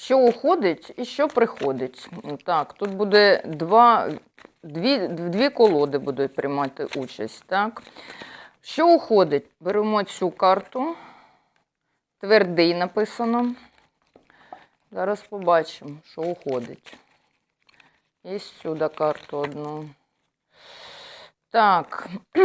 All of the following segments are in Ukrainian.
Що уходить і що приходить. Так, тут буде два, дві, дві колоди будуть приймати участь. Так. Що уходить? Беремо цю карту. Твердий написано. Зараз побачимо, що уходить. І сюди карту одну. Так.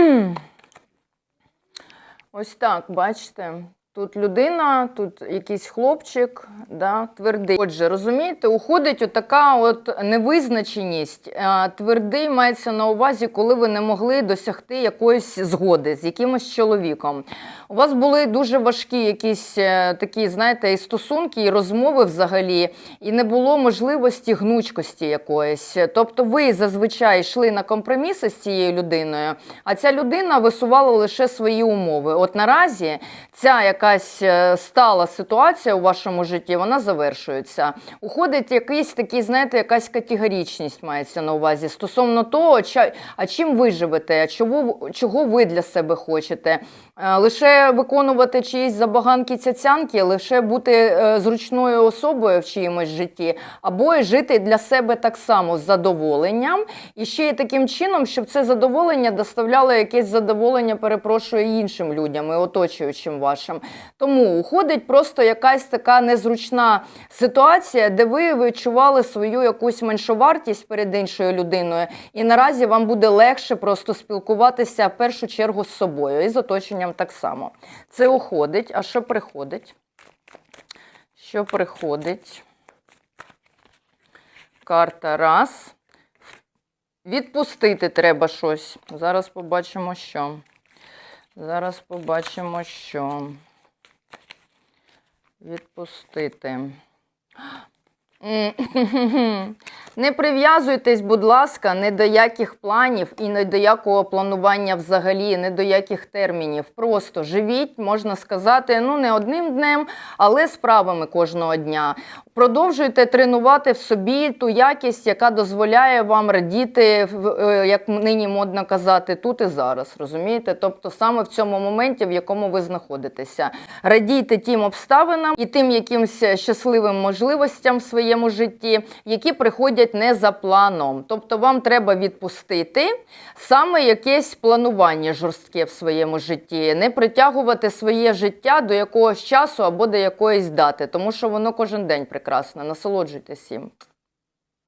Ось так, бачите. Тут людина, тут якийсь хлопчик, да, твердий. Отже, розумієте, уходить отака от невизначеність. Е, Твердий мається на увазі, коли ви не могли досягти якоїсь згоди з якимось чоловіком. У вас були дуже важкі якісь е, такі, знаєте, і стосунки, і розмови взагалі, і не було можливості гнучкості якоїсь. Тобто ви зазвичай йшли на компроміси з цією людиною, а ця людина висувала лише свої умови. От наразі ця якась е, стала ситуація у вашому житті, вона завершується. Уходить якийсь такий, знаєте, якась категорічність мається на увазі стосовно того, а чим ви живете, чого, чого ви для себе хочете. Е, Виконувати чиїсь забаганки цяцянки, лише бути е, зручною особою в чиїмось житті, або жити для себе так само з задоволенням, і ще й таким чином, щоб це задоволення доставляло якесь задоволення, перепрошую, іншим людям і оточуючим вашим. Тому уходить просто якась така незручна ситуація, де ви відчували свою якусь меншовартість перед іншою людиною, і наразі вам буде легше просто спілкуватися в першу чергу з собою і з оточенням так само. Це уходить. А що приходить? Що приходить? Карта раз. Відпустити треба щось. Зараз побачимо, що. Зараз побачимо, що. Відпустити. Не прив'язуйтесь, будь ласка, ні до яких планів і не до якого планування взагалі, не до яких термінів. Просто живіть, можна сказати, ну не одним днем, але справами кожного дня. Продовжуйте тренувати в собі ту якість, яка дозволяє вам радіти, е, як нині модно казати, тут і зараз. Розумієте? Тобто саме в цьому моменті, в якому ви знаходитеся. Радійте тим обставинам і тим якимсь щасливим можливостям в своєму житті, які приходять не за планом. Тобто вам треба відпустити саме якесь планування жорстке в своєму житті, не притягувати своє життя до якогось часу або до якоїсь дати, тому що воно кожен день прекрасне. Насолоджуйтесь їм.